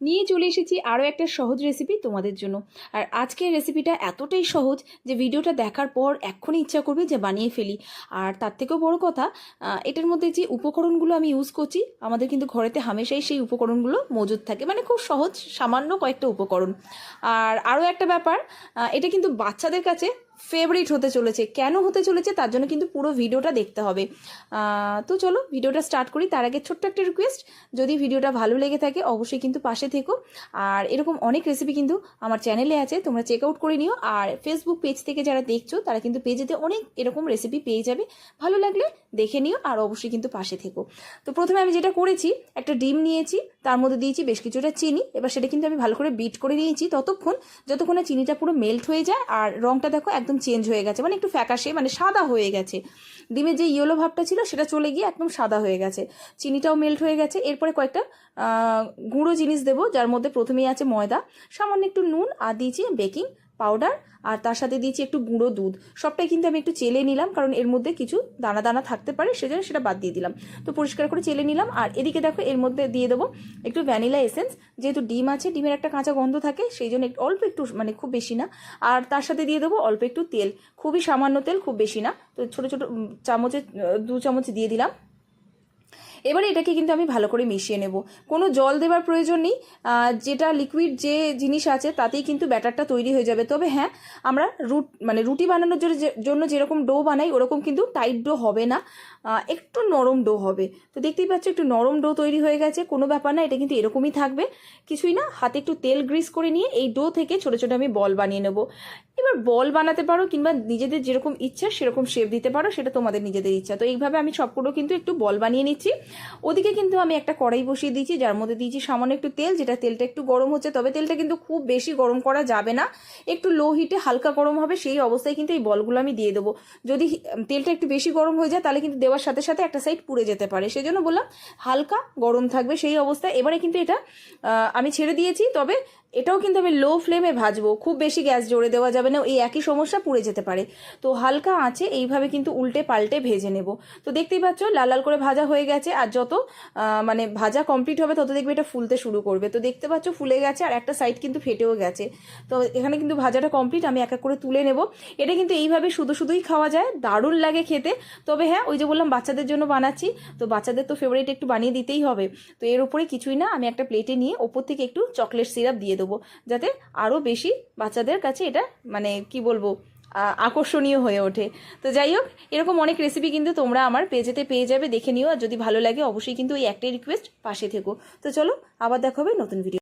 নিয়ে চলে এসেছি আরও একটা সহজ রেসিপি তোমাদের জন্য। আর আজকের রেসিপিটা এতটাই সহজ যে ভিডিওটা দেখার পর এক্ষুনি ইচ্ছা করবে যে বানিয়ে ফেলি। আর তার থেকেও বড় কথা এটার মধ্যে যে উপকরণগুলো আমি ইউজ করছি, আমাদের কিন্তু ঘরেতে হামেশাই সেই উপকরণগুলো মজুদ থাকে। মানে খুব সহজ, সামান্য কয়েকটা উপকরণ। আর আরও একটা ব্যাপার এটা কিন্তু বাচ্চাদের কাছে ফেভারিট হতে চলেছে। কেন হতে চলেছে তার জন্য কিন্তু পুরো ভিডিওটা দেখতে হবে। তো চলো ভিডিওটা স্টার্ট করি। তার আগে ছোট্ট একটা রিকোয়েস্ট যদি ভিডিওটা ভালো লেগে থাকে অবশ্যই কিন্তু পাশে থেকো। আর এরকম অনেক রেসিপি কিন্তু আমার চ্যানেলে আছে, তোমরা চেক আউট করে নিও। আর ফেসবুক পেজ থেকে যারা দেখছ, তারা কিন্তু পেজেতে অনেক এরকম রেসিপি পেয়ে যাবে। ভালো লাগলে দেখে নিও আর অবশ্যই কিন্তু পাশে থেকো। তো প্রথমে আমি যেটা করেছি, একটা ডিম নিয়েছি, তার মধ্যে দিয়েছি বেশ কিছুটা চিনি। এবার সেটা কিন্তু আমি ভালো করে বিট করে নিয়েছি ততক্ষণ, যতক্ষণ চিনিটা পুরো মেল্ট হয়ে যায়। আর রঙটা দেখো একদম চেঞ্জ হয়ে গেছে। মানে একটু ফ্যাকাশে মানে সাদা হয়ে গেছে। ডিমের যে ইয়েলো ভাবটা ছিল, সেটা চলে গিয়ে একদম সাদা হয়ে গেছে। চিনিটাও মেল্ট হয়ে গেছে। এরপরে কয়েকটা গুঁড়ো জিনিস দেবো, যার মধ্যে প্রথমেই আছে ময়দা। সামান্য একটু নুন, আর দিয়েছি বেকিং পাউডার আর তার সাথে দিয়েছি একটু গুঁড়ো দুধ। সবটাই কিন্তু আমি একটু চেলে নিলাম, কারণ এর মধ্যে কিছু দানা দানা থাকতে পারে, সেজন্য সেটা বাদ দিয়ে দিলাম। তো পরিষ্কার করে চেলে নিলাম, আর এদিকে দেখো এর মধ্যে দিয়ে দেবো একটু ভ্যানিলা এসেন্স। যেহেতু ডিম আছে, ডিমের একটা কাঁচা গন্ধ থাকে, সেই জন্য অল্প একটু মানে খুব বেশি না। আর তার সাথে দিয়ে দেবো অল্প একটু তেল। খুবই সামান্য তেল, খুব বেশি না। তো ছোটো ছোটো চামচে দু চামচ দিয়ে দিলাম। এবারে এটাকে কিন্তু আমি ভালো করে মিশিয়ে নেব। কোনো জল দেওয়ার প্রয়োজন নেই। যেটা লিকুইড যে জিনিস আছে, তাতেই কিন্তু ব্যাটারটা তৈরি হয়ে যাবে। তবে হ্যাঁ আমরা রুট মানে রুটি বানানোর জন্য জন্য যেরকম ডো বানাই, ওরকম কিন্তু টাইট ডো হবে না। একটু নরম ডো হবে। তো দেখতেই পাচ্ছ, একটু নরম ডো তৈরি হয়ে গেছে। কোনো ব্যাপার না, এটা কিন্তু এরকমই থাকবে। কিছুই না, হাতে একটু তেল গ্রিস করে নিয়ে এই ডো থেকে ছোটো ছোটো আমি বল বানিয়ে নেব। এবার বল বানাতে পারো কিংবা নিজেদের যেরকম ইচ্ছা সেরকম শেপ দিতে পারো, সেটা তোমাদের নিজেদের ইচ্ছা। তো এইভাবে আমি সবগুলো কিন্তু একটু বল বানিয়ে নিচ্ছি। ওদিকে কিন্তু আমি একটা কড়াই বসিয়ে দিয়েছি, যার মধ্যে দিয়েছি সামান্য একটু তেল, যেটা তেলটা একটু গরম হচ্ছে, তবে তেলটা কিন্তু খুব বেশি গরম করা যাবে না। একটু লো হিটে হালকা গরম হবে, সেই অবস্থায় কিন্তু এই বলগুলো আমি দিয়ে দেবো। যদি তেলটা একটু বেশি গরম হয়ে যায়, তাহলে কিন্তু দেওয়ার সাথে সাথে একটা সাইড পুড়ে যেতে পারে। সেই জন্য বললাম হালকা গরম থাকবে সেই অবস্থায়। এবারে কিন্তু এটা আমি ছেড়ে দিয়েছি, তবে এটাও কিন্তু আমি লো ফ্লেমে ভাজবো, খুব বেশি গ্যাস জোরে দেওয়া যাবে না এই একই সমস্যা পুড়ে যেতে পারে। তো হালকা আছে এইভাবে কিন্তু উল্টে পাল্টে ভেজে নেব। তো দেখতেই পাচ্ছ, লাল লাল করে ভাজা হয়ে গেছে, আর যত মানে ভাজা কমপ্লিট হবে, তত দেখবে এটা ফুলতে শুরু করবে। তো দেখতে পাচ্ছ, ফুলে গেছে, আর একটা সাইড কিন্তু ফেটেও গেছে। তো এখানে কিন্তু ভাজাটা কমপ্লিট আমি এক এক করে তুলে নেব। এটা কিন্তু এইভাবে শুধু শুধুই খাওয়া যায়, দারুণ লাগে খেতে। তবে হ্যাঁ ওই যে বললাম, বাচ্চাদের জন্য বানাচ্ছি, তো বাচ্চাদের তো ফেভারিট একটু বানিয়ে দিতেই হবে। তো এর উপরে কিছুই না, আমি একটা প্লেটে নিয়ে ওপর থেকে একটু চকলেট সিরাপ দিয়ে দেবো, যাতে আরও বেশি বাচ্চাদের কাছে এটা মানে কি বলব আকর্ষণীয় হয়ে ওঠে। তো যাই হোক, এরকম অনেক রেসিপি কিন্তু তোমরা আমার পেজেতে পেয়ে যাবে, দেখে নিও, আর যদি ভালো লাগে অবশ্যই কিন্তু ওই একটাই রিকোয়েস্ট পাশে থেকো। তো চলো, আবার দেখা হবে নতুন ভিডিও